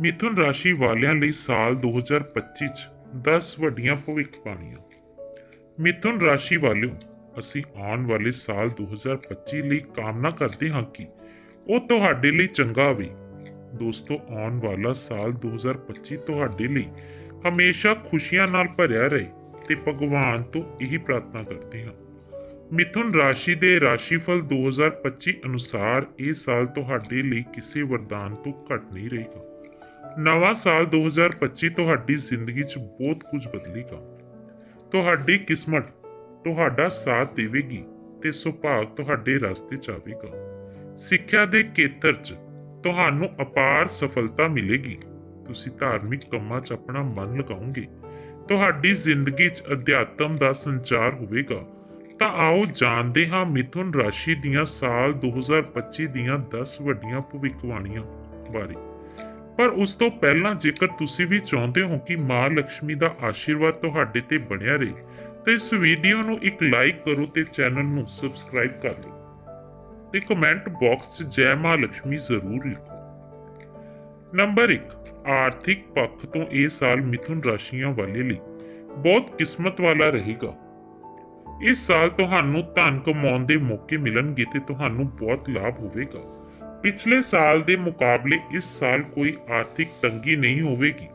ਮਿਥੁਨ ਰਾਸ਼ੀ ਵਾਲਿਆਂ ਲਈ ਸਾਲ 2025 ਚ 10 ਵੱਡੀਆਂ ਭਵਿੱਖਬਾਣੀਆਂ ਮਿਥੁਨ ਰਾਸ਼ੀ ਵਾਲਿਓ, ਅਸੀਂ ਆਉਣ ਵਾਲੇ ਸਾਲ 2025 ਲਈ ਕਾਮਨਾ ਕਰਦੇ ਹਾਂ ਕਿ ਉਹ ਤੁਹਾਡੇ ਲਈ ਚੰਗਾ ਹੋਵੇ ਦੋਸਤੋ, ਆਉਣ ਵਾਲਾ ਸਾਲ 2025 ਤੁਹਾਡੇ ਲਈ ਹਮੇਸ਼ਾ ਖੁਸ਼ੀਆਂ ਨਾਲ ਭਰਿਆ ਰਹੇ ਤੇ ਭਗਵਾਨ ਤੋਂ ਇਹੀ ਪ੍ਰਾਰਥਨਾ ਕਰਦੇ ਹਾਂ। ਮਿਥੁਨ ਰਾਸ਼ੀ ਦੇ ਰਾਸ਼ੀਫਲ 2025 ਅਨੁਸਾਰ ਇਹ ਸਾਲ ਤੁਹਾਡੇ ਲਈ ਕਿਸੇ ਵਰਦਾਨ ਤੋਂ ਘੱਟ ਨਹੀਂ ਰਹੇਗਾ। ਨਵਾਂ ਸਾਲ 2025 ਤੁਹਾਡੀ ਜ਼ਿੰਦਗੀ 'ਚ ਬਹੁਤ ਕੁਝ ਬਦਲੇਗਾ। ਤੁਹਾਡੀ ਕਿਸਮਤ ਤੁਹਾਡਾ ਸਾਥ ਦੇਵੇਗੀ ਤੇ ਸੁਭਾਗ ਤੁਹਾਡੇ ਰਸਤੇ 'ਚ ਆਵੇਗਾ। ਸਿੱਖਿਆ ਦੇ ਖੇਤਰ 'ਚ ਤੁਹਾਨੂੰ ਅਪਾਰ ਸਫਲਤਾ ਮਿਲੇਗੀ। ਤੁਸੀਂ ਧਾਰਮਿਕ ਕੰਮਾਂ 'ਚ ਆਪਣਾ ਮਨ ਲਗਾਓਗੇ। ਤੁਹਾਡੀ ਜ਼ਿੰਦਗੀ 'ਚ ਅਧਿਆਤਮ ਦਾ ਸੰਚਾਰ ਹੋਵੇਗਾ। ਤਾਂ ਆਓ ਜਾਣਦੇ ਹਾਂ ਮਿਥੁਨ ਰਾਸ਼ੀ ਦੀਆਂ ਸਾਲ 2025 ਦੀਆਂ 10 ਵੱਡੀਆਂ ਭਵਿੱਖਬਾਣੀਆਂ ਬਾਰੇ। ਪਰ ਉਸ ਤੋਂ ਪਹਿਲਾਂ ਜੇਕਰ ਤੁਸੀਂ ਵੀ ਚਾਹੁੰਦੇ ਹੋ ਕਿ ਮਾਂ ਲక్ష్ਮੀ ਦਾ ਆਸ਼ੀਰਵਾਦ ਤੁਹਾਡੇ ਤੇ ਬਣਿਆ ਰਹੇ, ਤਾਂ ਇਸ ਵੀਡੀਓ ਨੂੰ ਇੱਕ ਲਾਈਕ ਕਰੋ ਤੇ ਚੈਨਲ ਨੂੰ ਸਬਸਕ੍ਰਾਈਬ ਕਰ ਲਓ ਤੇ ਕਮੈਂਟ ਬਾਕਸ 'ਚ ਜੈ ਮਾਂ ਲక్ష్ਮੀ ਜ਼ਰੂਰ ਲਿਖੋ। ਨੰਬਰ 1 ਆਰਥਿਕ ਪੱਖ ਤੋਂ ਇਹ ਸਾਲ ਮਿਥੁਨ ਰਾਸ਼ੀਆਂ ਵਾਲੇ ਲਈ ਬਹੁਤ ਕਿਸਮਤ ਵਾਲਾ ਰਹੇਗਾ। ਇਸ ਸਾਲ ਤੁਹਾਨੂੰ ਧਨ ਕਮਾਉਣ ਦੇ ਮੌਕੇ ਮਿਲਣਗੇ ਤੇ ਤੁਹਾਨੂੰ ਬਹੁਤ ਲਾਭ ਹੋਵੇਗਾ। ਪਿਛਲੇ ਸਾਲ ਦੇ ਮੁਕਾਬਲੇ ਇਸ ਸਾਲ ਕੋਈ ਆਰਥਿਕ ਤੰਗੀ ਨਹੀਂ ਹੋਵੇਗੀ।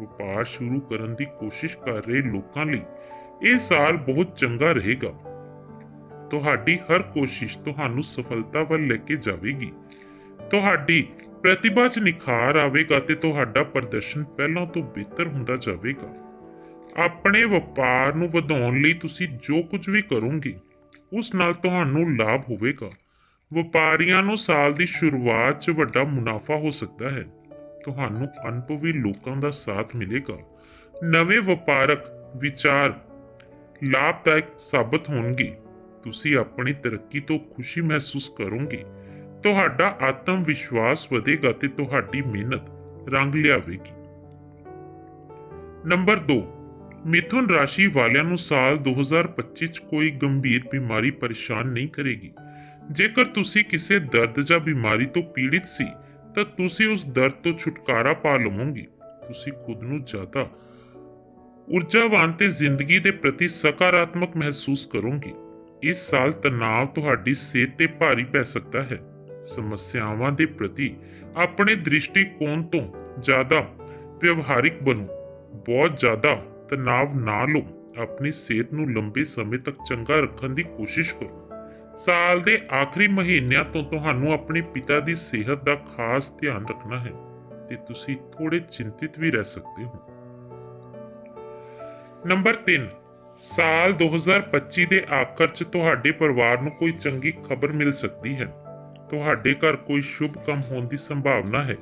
ਵਪਾਰ ਸ਼ੁਰੂ ਕਰਨ ਦੀ ਕੋਸ਼ਿਸ਼ ਕਰ ਰਹੇ ਲੋਕਾਂ ਲਈ ਇਹ ਸਾਲ ਬਹੁਤ ਚੰਗਾ ਰਹੇਗਾ। ਤੁਹਾਡੀ ਹਰ ਕੋਸ਼ਿਸ਼ ਤੁਹਾਨੂੰ ਸਫਲਤਾ ਵੱਲ ਲੈ ਕੇ ਜਾਵੇਗੀ। ਤੁਹਾਡੀ ਪ੍ਰਤਿਭਾ 'ਚ ਨਿਖਾਰ ਆਵੇਗਾ ਤੇ ਤੁਹਾਡਾ ਪ੍ਰਦਰਸ਼ਨ ਪਹਿਲਾਂ ਤੋਂ ਬਿਹਤਰ ਹੁੰਦਾ ਜਾਵੇਗਾ। ਆਪਣੇ ਵਪਾਰ ਨੂੰ ਵਧਾਉਣ ਲਈ ਤੁਸੀਂ ਜੋ ਕੁਝ ਵੀ ਕਰੋਗੇ, ਉਸ ਨਾਲ ਤੁਹਾਨੂੰ ਲਾਭ ਹੋਵੇਗਾ। ਵਪਾਰੀਆਂ ਨੂੰ ਸਾਲ ਦੀ ਸ਼ੁਰੂਆਤ 'ਚ ਵੱਡਾ ਮੁਨਾਫਾ ਹੋ ਸਕਦਾ ਹੈ। ਤੁਹਾਨੂੰ ਅਨੁਭਵੀ ਲੋਕਾਂ ਦਾ ਸਾਥ ਮਿਲੇਗਾ। ਨਵੇਂ ਵਪਾਰਕ ਵਿਚਾਰ ਲਾਭਦਾਇਕ ਸਾਬਤ ਹੋਣਗੇ। ਤੁਸੀਂ ਆਪਣੀ ਤਰੱਕੀ ਤੋਂ ਖੁਸ਼ੀ ਮਹਿਸੂਸ ਕਰੋਗੇ। ਤੁਹਾਡਾ ਆਤਮ ਵਿਸ਼ਵਾਸ ਵਧੇਗਾ ਤੇ ਤੁਹਾਡੀ ਮਿਹਨਤ ਰੰਗ ਲਿਆਵੇਗੀ। ਨੰਬਰ 2 ਮਿਥੁਨ ਰਾਸ਼ੀ ਵਾਲਿਆਂ ਨੂੰ ਸਾਲ 2025 ਚ ਕੋਈ ਗੰਭੀਰ ਬਿਮਾਰੀ ਪਰੇਸ਼ਾਨ ਨਹੀਂ ਕਰੇਗੀ। ਜੇਕਰ ਤੁਸੀਂ ਕਿਸੇ ਦਰਦ ਜਾਂ ਬਿਮਾਰੀ ਤੋਂ ਪੀੜਿਤ ਸੀ, ਤਾਂ ਤੁਸੀਂ ਉਸ ਦਰਦ ਤੋਂ ਛੁਟਕਾਰਾ ਪਾ ਲਵੋਗੇ। ਤੁਸੀਂ ਖੁਦ ਨੂੰ ਜ਼ਿਆਦਾ ਊਰਜਾਵਾਨ ਤੇ ਜ਼ਿੰਦਗੀ ਦੇ ਪ੍ਰਤੀ ਸਕਾਰਾਤਮਕ ਮਹਿਸੂਸ ਕਰੋਗੇ। ਇਸ ਸਾਲ ਤਣਾਅ ਤੁਹਾਡੀ ਸਿਹਤ ਤੇ ਭਾਰੀ ਪੈ ਸਕਦਾ ਹੈ। ਸਮੱਸਿਆਵਾਂ ਦੇ ਪ੍ਰਤੀ ਆਪਣੇ ਦ੍ਰਿਸ਼ਟੀਕੋਣ ਤੋਂ ਜ਼ਿਆਦਾ ਵਿਵਹਾਰਿਕ ਬਣੋ। ਬਹੁਤ ਜ਼ਿਆਦਾ ਤਣਾਅ ਨਾ ਲਓ। ਆਪਣੀ ਸਿਹਤ ਨੂੰ ਲੰਬੇ ਸਮੇਂ ਤੱਕ ਚੰਗਾ ਰੱਖਣ ਦੀ ਕੋਸ਼ਿਸ਼ ਕਰੋ। ਸਾਲ ਦੇ ਆਖਰੀ ਮਹੀਨਿਆਂ ਤੋਂ ਤੁਹਾਨੂੰ ਆਪਣੇ ਪਿਤਾ ਦੀ ਸਿਹਤ ਦਾ ਖਾਸ ਧਿਆਨ ਰੱਖਣਾ ਹੈ ਤੇ ਤੁਸੀਂ ਥੋੜੇ ਚਿੰਤਿਤ ਵੀ ਰਹਿ ਸਕਦੇ ਹੋ। ਨੰਬਰ 3 ਸਾਲ 2025 ਦੇ ਆਖਰ 'ਚ ਤੁਹਾਡੇ ਪਰਿਵਾਰ ਨੂੰ ਕੋਈ ਚੰਗੀ ਖਬਰ ਮਿਲ ਸਕਦੀ ਹੈ। ਤੁਹਾਡੇ ਘਰ ਕੋਈ ਸ਼ੁਭ ਕੰਮ ਹੋਣ ਦੀ ਸੰਭਾਵਨਾ ਹੈ,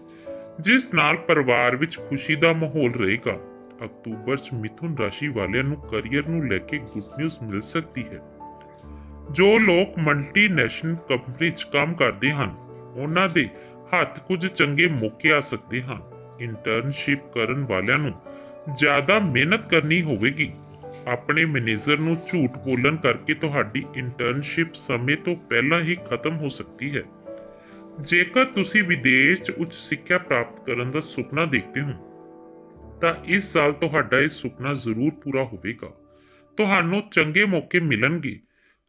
ਜਿਸ ਨਾਲ ਪਰਿਵਾਰ ਵਿੱਚ ਖੁਸ਼ੀ ਦਾ ਮਾਹੌਲ ਰਹੇਗਾ। ਅਕਤੂਬਰ 'ਚ ਮਿਥੁਨ ਰਾਸ਼ੀ ਵਾਲਿਆਂ ਨੂੰ ਕੈਰੀਅਰ ਨੂੰ ਲੈ ਕੇ ਗੁੱਡ ਨਿਊਜ਼ ਮਿਲ ਸਕਦੀ ਹੈ। ਜੋ ਲੋਕ ਮਲਟੀਨੈਸ਼ਨਲ ਕੰਪਨੀ 'ਚ ਕੰਮ ਕਰਦੇ ਹਨ, ਉਹਨਾਂ ਦੇ ਹੱਥ ਕੁਝ ਚੰਗੇ ਮੌਕੇ ਆ ਸਕਦੇ ਹਨ। ਇੰਟਰਨਸ਼ਿਪ ਕਰਨ ਵਾਲਿਆਂ ਨੂੰ ਜ਼ਿਆਦਾ ਮਿਹਨਤ ਕਰਨੀ ਹੋਵੇਗੀ। ਆਪਣੇ ਮੈਨੇਜਰ ਨੂੰ ਝੂਠ ਬੋਲਣ ਕਰਕੇ ਤੁਹਾਡੀ ਇੰਟਰਨਸ਼ਿਪ ਸਮੇਂ ਤੋਂ ਪਹਿਲਾਂ ਹੀ ਖਤਮ ਹੋ ਸਕਦੀ ਹੈ। ਜੇਕਰ ਤੁਸੀਂ ਵਿਦੇਸ਼ 'ਚ ਉੱਚ ਸਿੱਖਿਆ ਪ੍ਰਾਪਤ ਕਰਨ ਦਾ ਸੁਪਨਾ ਦੇਖਦੇ ਹੋ, ਤਾਂ ਇਸ ਸਾਲ ਤੁਹਾਡਾ ਇਹ ਸੁਪਨਾ ਜ਼ਰੂਰ ਪੂਰਾ ਹੋਵੇਗਾ। ਤੁਹਾਨੂੰ ਚੰਗੇ ਮੌਕੇ ਮਿਲਣਗੇ।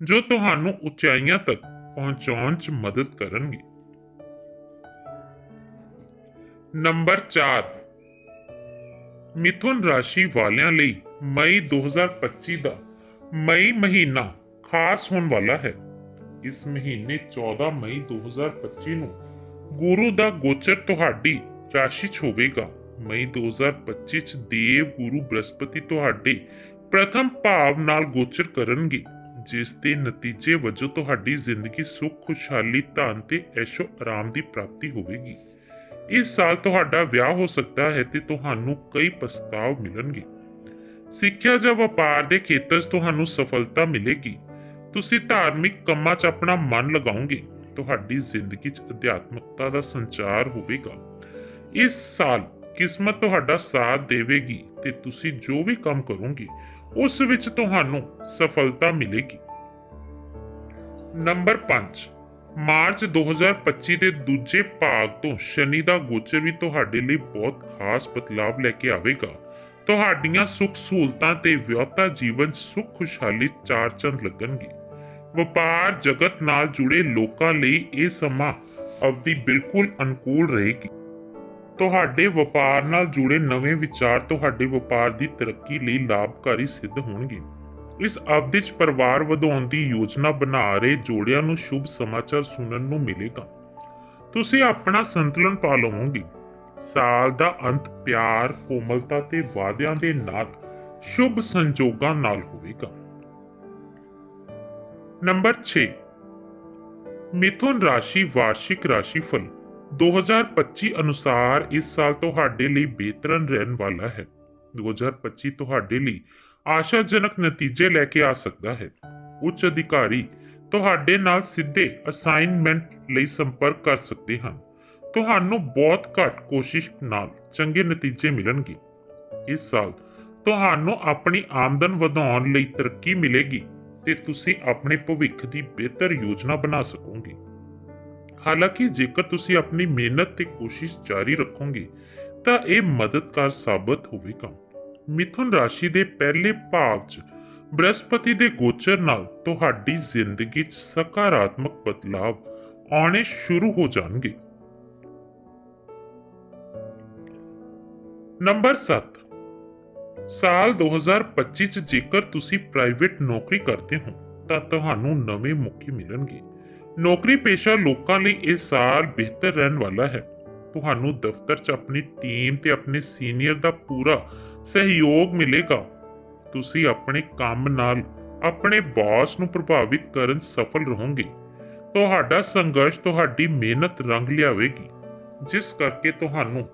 ਜੋ ਤੁਹਾਨੂੰ ਉਚਾਈਆਂ ਤੱਕ ਪਹੁੰਚਾਉਣ 'ਚ ਮਦਦ ਕਰਨਗੇ। ਨੰਬਰ 4 ਮਿਥੁਨ ਰਾਸ਼ੀ ਵਾਲਿਆਂ ਲਈ ਮਈ 2025 ਦਾ ਮਈ ਮਹੀਨਾ ਖਾਸ ਹੋਣ ਵਾਲਾ ਹੈ। ਇਸ ਮਹੀਨੇ 14 ਮਈ 2025 ਨੂੰ ਗੁਰੂ ਦਾ ਗੋਚਰ ਤੁਹਾਡੀ ਰਾਸ਼ੀ 'ਚ ਹੋਵੇਗਾ। ਮਈ 2025 ਚ ਦੇਵ ਗੁਰੂ ਬ੍ਰਹਸਪਤੀ ਤੁਹਾਡੇ ਪ੍ਰਥਮ ਭਾਵ ਨਾਲ ਗੋਚਰ ਕਰਨਗੇ। ਜਿਸ ਦੇ ਨਤੀਜੇ ਵਜੋਂ ਤੁਹਾਡੀ ਜ਼ਿੰਦਗੀ ਸੁੱਖ, ਖੁਸ਼ਹਾਲੀ, ਧਨ ਤੇ ਐਸ਼ੋ ਆਰਾਮ ਦੀ ਪ੍ਰਾਪਤੀ ਹੋਵੇਗੀ। ਇਸ ਸਾਲ ਤੁਹਾਡਾ ਵਿਆਹ ਹੋ ਸਕਦਾ ਹੈ ਤੇ ਤੁਹਾਨੂੰ ਕਈ ਪ੍ਰਸਤਾਵ ਮਿਲਣਗੇ। ਸਿੱਖਿਆ ਜਾਂ ਵਪਾਰ ਦੇ ਖੇਤਰ 'ਚ ਤੁਹਾਨੂੰ ਸਫਲਤਾ ਮਿਲੇਗੀ। ਤੁਸੀਂ ਧਾਰਮਿਕ ਕੰਮਾਂ 'ਚ ਆਪਣਾ ਮਨ ਲਗਾਓਗੇ। ਤੁਹਾਡੀ ਜ਼ਿੰਦਗੀ 'ਚ ਅਧਿਆਤਮਕਤਾ ਦਾ ਸੰਚਾਰ ਹੋਵੇਗਾ। ਇਸ ਸਾਲ ਕਿਸਮਤ ਤੁਹਾਡਾ ਸਾਥ ਦੇਵੇਗੀ ਤੇ ਤੁਸੀਂ ਜੋ ਵੀ ਕੰਮ ਕਰੋਗੇ ਉਸ ਵਿੱਚ ਤੁਹਾਨੂੰ ਸਫਲਤਾ ਮਿਲੇਗੀ। ਨੰਬਰ 5 ਮਾਰਚ 2025 ਦੇ ਦੂਜੇ ਭਾਗ ਤੋਂ ਸ਼ਨੀ ਦਾ ਗੋਚਰ ਵੀ ਤੁਹਾਡੇ ਲਈ ਬਹੁਤ ਖਾਸ ਬਦਲਾਵ ਲੈ ਕੇ ਆਵੇਗਾ। ਤੁਹਾਡੀਆਂ ਸੁੱਖ ਸਹੂਲਤਾਂ ਤੇ ਵਿਆਹਤਾ ਜੀਵਨ ਸੁੱਖ ਖੁਸ਼ਹਾਲੀ ਚਾਰ ਚੰਦ ਲੱਗਣਗੇ। ਵਪਾਰ ਜਗਤ ਨਾਲ ਜੁੜੇ ਲੋਕਾਂ ਲਈ ਇਹ ਸਮਾਂ ਅਵਧੀ ਬਿਲਕੁਲ ਅਨੁਕੂਲ ਰਹੇਗੀ। ਤੁਹਾਡੇ ਵਪਾਰ ਨਾਲ ਜੁੜੇ ਨਵੇਂ ਵਿਚਾਰ ਤੁਹਾਡੇ ਵਪਾਰ ਦੀ ਤਰੱਕੀ ਲਈ ਲਾਭਕਾਰੀ ਸਿੱਧ ਹੋਣਗੇ। ਇਸ ਅਵਧੀ 'ਚ ਪਰਿਵਾਰ ਵਧਾਉਣ ਦੀ ਯੋਜਨਾ ਬਣਾ ਰਹੇ ਜੋੜਿਆਂ ਨੂੰ ਸ਼ੁਭ ਸਮਾਚਾਰ ਸੁਣਨ ਨੂੰ ਮਿਲੇਗਾ। ਤੁਸੀਂ ਆਪਣਾ ਸੰਤੁਲਨ ਪਾ ਲਵੋਗੇ। ਸਾਲ ਦਾ ਅੰਤ ਪਿਆਰ, ਕੋਮਲਤਾ ਤੇ ਵਾਅਦਿਆਂ ਦੇ ਨਾਲ ਸ਼ੁਭ ਸੰਜੋਗਾਂ ਨਾਲ ਹੋਵੇਗਾ। ਨੰਬਰ 6 ਮਿਥੁਨ ਰਾਸ਼ੀ ਵਾਰਸ਼ਿਕ ਰਾਸ਼ੀ ਫਲ। 2025 ਅਨੁਸਾਰ ਇਸ ਸਾਲ ਤੁਹਾਡੇ ਲਈ ਬਿਹਤਰਨ ਰਹਿਣ ਵਾਲਾ ਹੈ। 2025 ਤੁਹਾਡੇ ਲਈ ਆਸ਼ਾਜਨਕ ਨਤੀਜੇ ਲੈ ਕੇ ਆ ਸਕਦਾ ਹੈ। ਉੱਚ ਅਧਿਕਾਰੀ ਤੁਹਾਡੇ ਨਾਲ ਸਿੱਧੇ ਅਸਾਈਨਮੈਂਟ ਲਈ ਸੰਪਰਕ ਕਰ ਸਕਦੇ ਹਨ। ਤੁਹਾਨੂੰ ਬਹੁਤ ਘੱਟ ਕੋਸ਼ਿਸ਼ ਨਾਲ ਚੰਗੇ ਨਤੀਜੇ ਮਿਲਣਗੇ। ਇਸ ਸਾਲ ਤੁਹਾਨੂੰ ਆਪਣੀ ਆਮਦਨ ਵਧਾਉਣ ਲਈ ਤਰੱਕੀ ਮਿਲੇਗੀ ਤੇ ਤੁਸੀਂ ਆਪਣੇ ਭਵਿੱਖ ਦੀ ਬਿਹਤਰ ਯੋਜਨਾ ਬਣਾ ਸਕੋਗੇ। ਹਾਲਾਂਕਿ ਜੇਕਰ ਤੁਸੀਂ ਆਪਣੀ ਮਿਹਨਤ ਤੇ ਕੋਸ਼ਿਸ਼ ਜਾਰੀ ਰੱਖੋਗੇ, ਤਾਂ ਇਹ ਮਦਦਗਾਰ ਸਾਬਤ ਹੋਵੇਗਾ। ਮਿਥੁਨ ਰਾਸ਼ੀ ਦੇ ਪਹਿਲੇ ਭਾਵ 'ਚ ਬ੍ਰਹਸਪਤੀ ਦੇ ਗੋਚਰ ਨਾਲ ਤੁਹਾਡੀ ਜ਼ਿੰਦਗੀ 'ਚ ਸਕਾਰਾਤਮਕ ਬਦਲਾਅ ਆਉਣੇ ਸ਼ੁਰੂ ਹੋ ਜਾਣਗੇ। ਨੰਬਰ 7 ਸਾਲ 2025 ਚ ਜੇਕਰ ਤੁਸੀਂ ਪ੍ਰਾਈਵੇਟ ਨੌਕਰੀ ਕਰਦੇ ਹੋ, ਤਾਂ ਤੁਹਾਨੂੰ ਨਵੇਂ ਮੌਕੇ ਮਿਲਣਗੇ। ਨੌਕਰੀ ਪੇਸ਼ਾ ਲੋਕਾਂ ਲਈ ਇਹ ਸਾਲ ਬਿਹਤਰ ਰਹਿਣ ਵਾਲਾ ਹੈ। ਤੁਹਾਨੂੰ ਦਫ਼ਤਰ 'ਚ ਆਪਣੀ ਟੀਮ ਤੇ ਆਪਣੇ ਸੀਨੀਅਰ ਦਾ ਪੂਰਾ ਸਹਿਯੋਗ ਮਿਲੇਗਾ। ਤੁਸੀਂ ਆਪਣੇ ਕੰਮ ਨਾਲ ਆਪਣੇ ਬਾਸ ਨੂੰ ਪ੍ਰਭਾਵਿਤ ਕਰਨ ਸਫਲ ਰਹੋਗੇ। ਤੁਹਾਡਾ ਸੰਘਰਸ਼ ਤੁਹਾਡੀ ਮਿਹਨਤ ਰੰਗ ਲਿਆਵੇਗੀ। ਜਿਸ ਕਰਕੇ ਤੁਹਾਨੂੰ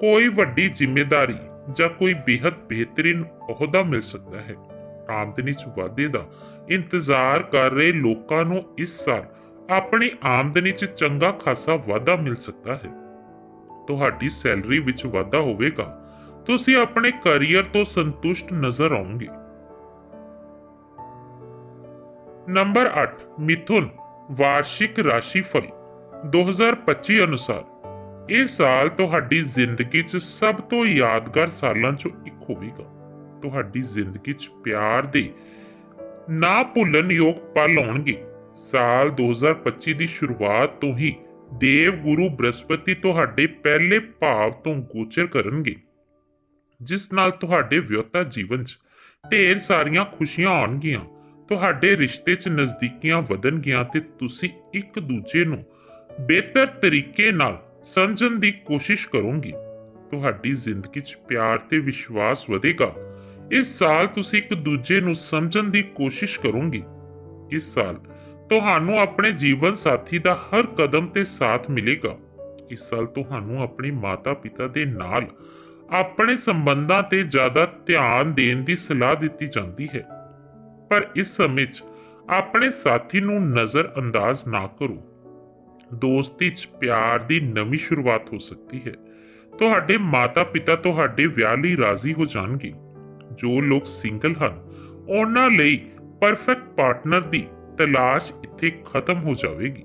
ਕੋਈ ਵੱਡੀ ਜ਼ਿੰਮੇਵਾਰੀ ਜਾਂ ਕੋਈ ਬੇहद ਬਿਹਤਰੀਨ ਅਹੁਦਾ ਮਿਲ ਸਕਦਾ ਹੈ। ਆਮਦਨੀ 'ਚ ਵਾਧੇ ਦਾ ਇੰਤਜ਼ਾਰ ਕਰ ਰਹੇ ਲੋਕਾਂ ਨੂੰ ਇਸ ਸਾਲ ਆਪਣੀ ਆਮਦਨੀ 'ਚ ਚੰਗਾ ਖਾਸਾ ਵਾਧਾ ਮਿਲ ਸਕਦਾ ਹੈ। ਤੁਹਾਡੀ ਸੈਲਰੀ ਵਿੱਚ ਵਾਧਾ ਹੋਵੇਗਾ। ਤੁਸੀਂ ਆਪਣੇ ਕੈਰੀਅਰ ਤੋਂ ਸੰਤੁਸ਼ਟ ਨਜ਼ਰ ਆਉਂਗੇ ਨੰਬਰ 8 ਮਿਥੁਨ, ਵਾਰਸ਼ਿਕ ਰਾਸ਼ੀਫਲ 2025 ਅਨੁਸਾਰ। ਇਹ ਸਾਲ ਤੁਹਾਡੀ ਜ਼ਿੰਦਗੀ 'ਚ ਸਭ ਤੋਂ ਯਾਦਗਾਰ ਸਾਲਾਂ 'ਚੋਂ ਇੱਕ ਹੋਵੇਗਾ। ਤੁਹਾਡੀ ਜ਼ਿੰਦਗੀ 'ਚ ਪਿਆਰ ਦੇ ਨਾ ਭੁੱਲਣਯੋਗ ਪਲ ਆਉਣਗੇ। ਸਾਲ 2025 ਦੀ ਸ਼ੁਰੂਆਤ ਤੋਂ ਹੀ ਦੇਵ ਗੁਰੂ ਬ੍ਰਹਸਪਤੀ ਤੁਹਾਡੇ ਪਹਿਲੇ ਭਾਵ ਤੋਂ ਗੋਚਰ ਕਰਨਗੇ, ਜਿਸ ਨਾਲ ਤੁਹਾਡੇ ਵਿਅਹਤਾ ਜੀਵਨ 'ਚ ਢੇਰ ਸਾਰੀਆਂ ਖੁਸ਼ੀਆਂ ਆਉਣਗੀਆਂ, ਤੁਹਾਡੇ ਰਿਸ਼ਤੇ 'ਚ ਨਜ਼ਦੀਕੀਆਂ ਵਧਣਗੀਆਂ ਤੇ ਤੁਸੀਂ ਇੱਕ ਦੂਜੇ ਨੂੰ ਬਿਹਤਰ ਤਰੀਕੇ ਨਾਲ ਸਮਝਣ ਦੀ ਕੋਸ਼ਿਸ਼ ਕਰੋਗੇ। ਤੁਹਾਡੀ ਜ਼ਿੰਦਗੀ 'ਚ ਪਿਆਰ ਤੇ ਵਿਸ਼ਵਾਸ ਵਧੇਗਾ। ਇਸ ਸਾਲ ਤੁਸੀਂ ਇੱਕ ਦੂਜੇ ਨੂੰ ਸਮਝਣ ਦੀ ਕੋਸ਼ਿਸ਼ ਕਰੋਗੇ। ਇਸ ਸਾਲ ਤੁਹਾਨੂੰ ਆਪਣੇ ਜੀਵਨ ਸਾਥੀ ਦਾ ਹਰ ਕਦਮ ਤੇ ਸਾਥ ਮਿਲੇਗਾ। ਇਸ ਸਾਲ ਤੁਹਾਨੂੰ ਆਪਣੇ ਮਾਤਾ-ਪਿਤਾ ਦੇ ਨਾਲ ਆਪਣੇ ਸੰਬੰਧਾਂ ਤੇ ਜ਼ਿਆਦਾ ਧਿਆਨ ਦੇਣ ਦੀ ਸਲਾਹ ਦਿੱਤੀ ਜਾਂਦੀ ਹੈ। ਪਰ ਇਸ ਸਮੇਂ 'ਚ ਆਪਣੇ ਸਾਥੀ ਨੂੰ ਨਜ਼ਰ ਅੰਦਾਜ਼ ਨਾ ਕਰੋ। ਦੋਸਤੀ 'ਚ ਪਿਆਰ ਦੀ ਨਵੀਂ ਸ਼ੁਰੂਆਤ ਹੋ ਸਕਦੀ ਹੈ। ਤੁਹਾਡੇ ਮਾਤਾ-ਪਿਤਾ ਤੁਹਾਡੇ ਵਿਆਹ ਲਈ ਰਾਜ਼ੀ ਹੋ ਜਾਣਗੇ। ਜੋ ਲੋਕ ਸਿੰਗਲ ਹਨ, ਉਹਨਾਂ ਲਈ ਪਰਫੈਕਟ ਪਾਰਟਨਰ ਦੀ ਤਲਾਸ਼ ਇੱਥੇ ਖਤਮ ਹੋ ਜਾਵੇਗੀ।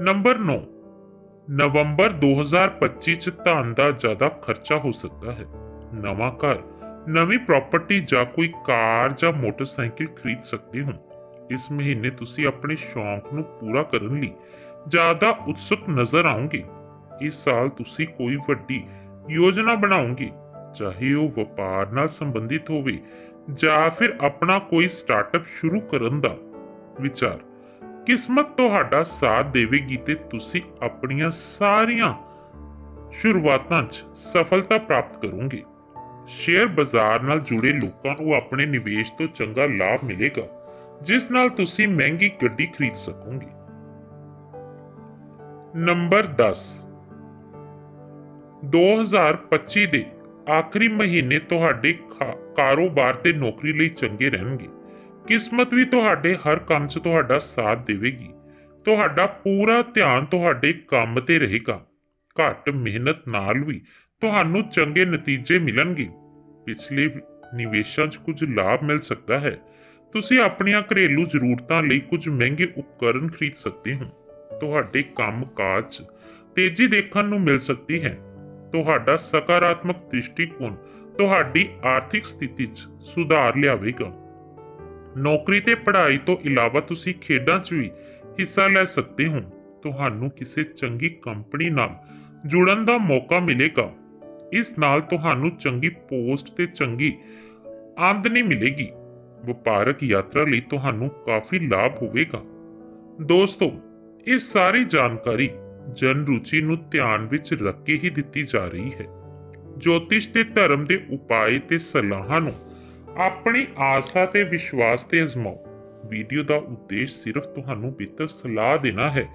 ਨੰਬਰ 9 ਨਵੰਬਰ 2025 ਚ ਧਨ ਦਾ ਜ਼ਿਆਦਾ ਖਰਚਾ ਹੋ ਸਕਦਾ ਹੈ। ਨਵਾਂ ਘਰ, ਨਵੀਂ ਪ੍ਰਾਪਰਟੀ ਜਾਂ ਕੋਈ ਕਾਰ ਜਾਂ ਮੋਟਰਸਾਈਕਲ ਖਰੀਦ ਸਕਦੇ ਹੋ। ਇਸ ਮਹੀਨੇ ਤੁਸੀਂ ਆਪਣੇ ਸ਼ੌਂਕ ਨੂੰ ਪੂਰਾ ਕਰਨ ਲਈ ਜ਼ਿਆਦਾ ਉਤਸੁਕ ਨਜ਼ਰ ਆਉਂਗੇ ਇਸ ਸਾਲ ਤੁਸੀਂ ਕੋਈ ਵੱਡੀ ਯੋਜਨਾ ਬਣਾਓਗੇ, ਚਾਹੇ ਉਹ ਵਪਾਰ ਨਾਲ ਸੰਬੰਧਿਤ ਹੋਵੇ ਜਾਂ ਫਿਰ ਆਪਣਾ ਕੋਈ ਸਟਾਰਟਅਪ ਸ਼ੁਰੂ ਕਰਨ ਦਾ ਵਿਚਾਰ। ਕਿਸਮਤ ਤੁਹਾਡਾ ਸਾਥ ਦੇਵੇਗੀ ਤੇ ਤੁਸੀਂ ਆਪਣੀਆਂ ਸਾਰੀਆਂ ਸ਼ੁਰੂਆਤਾਂ 'ਚ ਸਫਲਤਾ ਪ੍ਰਾਪਤ ਕਰੋਗੇ। ਸ਼ੇਅਰ ਬਾਜ਼ਾਰ ਨਾਲ ਜੁੜੇ ਲੋਕਾਂ ਨੂੰ ਆਪਣੇ ਨਿਵੇਸ਼ ਤੋਂ ਚੰਗਾ ਲਾਭ ਮਿਲੇਗਾ, ਜਿਸ ਨਾਲ ਤੁਸੀਂ ਮਹਿੰਗੀ ਗੱਡੀ ਖਰੀਦ ਸਕੋਗੇ। ਨੰਬਰ 10 2025 ਦੇ ਆਖਰੀ ਮਹੀਨੇ ਤੁਹਾਡੇ ਕਾਰੋਬਾਰ ਤੇ ਨੌਕਰੀ ਲਈ ਚੰਗੇ ਰਹਿਣਗੇ। ਕਿਸਮਤ ਵੀ ਤੁਹਾਡੇ ਹਰ ਕੰਮ 'ਚ ਤੁਹਾਡਾ ਸਾਥ ਦੇਵੇਗੀ। ਤੁਹਾਡਾ ਪੂਰਾ ਧਿਆਨ ਤੁਹਾਡੇ ਕੰਮ ਤੇ ਰਹੇਗਾ। ਘੱਟ ਮਿਹਨਤ ਨਾਲ ਵੀ ਤੁਹਾਨੂੰ ਚੰਗੇ ਨਤੀਜੇ ਮਿਲਣਗੇ। ਪਿਛਲੇ ਨਿਵੇਸ਼ਾਂ 'ਚ ਕੁਝ ਲਾਭ ਮਿਲ ਸਕਦਾ ਹੈ। ਤੁਸੀਂ ਆਪਣੀਆਂ ਘਰੇਲੂ ਜ਼ਰੂਰਤਾਂ ਲਈ ਕੁਝ ਮਹਿੰਗੇ ਉਪਕਰਨ ਖਰੀਦ ਸਕਦੇ ਹੋ। ਤੁਹਾਡੇ ਕੰਮ-ਕਾਜ ਤੇਜ਼ੀ ਦੇਖਣ ਨੂੰ ਮਿਲ ਸਕਦੀ ਹੈ। ਤੁਹਾਡਾ ਸਕਾਰਾਤਮਕ ਦ੍ਰਿਸ਼ਟੀਕੋਣ ਤੁਹਾਡੀ ਆਰਥਿਕ ਸਥਿਤੀ 'ਚ ਸੁਧਾਰ ਲਿਆਵੇਗਾ। ਨੌਕਰੀ ਤੇ ਪੜ੍ਹਾਈ ਤੋਂ ਇਲਾਵਾ ਤੁਸੀਂ ਖੇਡਾਂ 'ਚ ਵੀ ਹਿੱਸਾ ਲੈ ਸਕਦੇ ਹੋ। ਤੁਹਾਨੂੰ ਕਿਸੇ ਚੰਗੀ ਕੰਪਨੀ ਨਾਲ ਜੁੜਨ ਦਾ ਮੌਕਾ ਮਿਲੇਗਾ। ਇਸ ਨਾਲ ਤੁਹਾਨੂੰ ਚੰਗੀ ਪੋਸਟ ਤੇ ਚੰਗੀ ਆਮਦਨੀ ਮਿਲੇਗੀ। ਵਪਾਰਕ ਯਾਤਰਾ ਲਈ ਤੁਹਾਨੂੰ ਕਾਫੀ ਲਾਭ ਹੋਵੇਗਾ। ਦੋਸਤੋ, ਇਹ ਸਾਰੀ ਜਾਣਕਾਰੀ ਜਨ ਰੁਚੀ ਨੂੰ ਧਿਆਨ ਵਿੱਚ ਰੱਖ ਕੇ ਹੀ ਦਿੱਤੀ ਜਾ ਰਹੀ ਹੈ। ਜੋਤਿਸ਼ ਤੇ ਧਰਮ ਦੇ ਉਪਾਏ ਤੇ ਸਲਾਹਾਂ ਨੂੰ ਆਪਣੀ ਆਸਥਾ ਤੇ ਵਿਸ਼ਵਾਸ ਤੇ ਅਜ਼ਮਾਓ। ਵੀਡੀਓ ਦਾ ਉਦੇਸ਼ ਸਿਰਫ ਤੁਹਾਨੂੰ ਬਿਹਤਰ ਸਲਾਹ ਦੇਣਾ ਹੈ।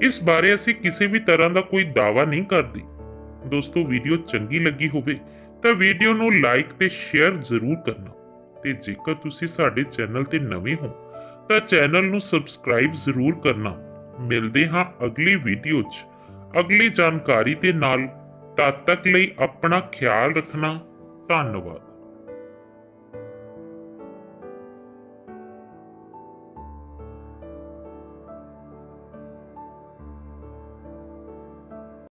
ਇਸ ਬਾਰੇ ਅਸੀਂ ਕਿਸੇ ਵੀ ਤਰ੍ਹਾਂ ਦਾ ਕੋਈ ਦਾਅਵਾ ਨਹੀਂ ਕਰਦੇ। ਦੋਸਤੋ, ਵੀਡੀਓ ਚੰਗੀ ਲੱਗੀ ਹੋਵੇ ਤਾਂ ਵੀਡੀਓ ਨੂੰ ਲਾਈਕ ਤੇ ਸ਼ੇਅਰ ਜ਼ਰੂਰ ਕਰਨਾ। ਤੇ ਜੇਕਰ ਤੁਸੀਂ ਸਾਡੇ ਚੈਨਲ ਤੇ ਨਵੇਂ ਹੋ ਤਾਂ ਚੈਨਲ ਨੂੰ ਸਬਸਕ੍ਰਾਈਬ ਜ਼ਰੂਰ ਕਰਨਾ। ਮਿਲਦੇ ਹਾਂ ਅਗਲੀ ਵੀਡੀਓ 'ਚ। ਅਗਲੀ ਜਾਣਕਾਰੀ ਦੇ ਨਾਲ ਤਦ ਤੱਕ ਲਈ ਆਪਣਾ ਖਿਆਲ ਰੱਖਣਾ। ਧੰਨਵਾਦ।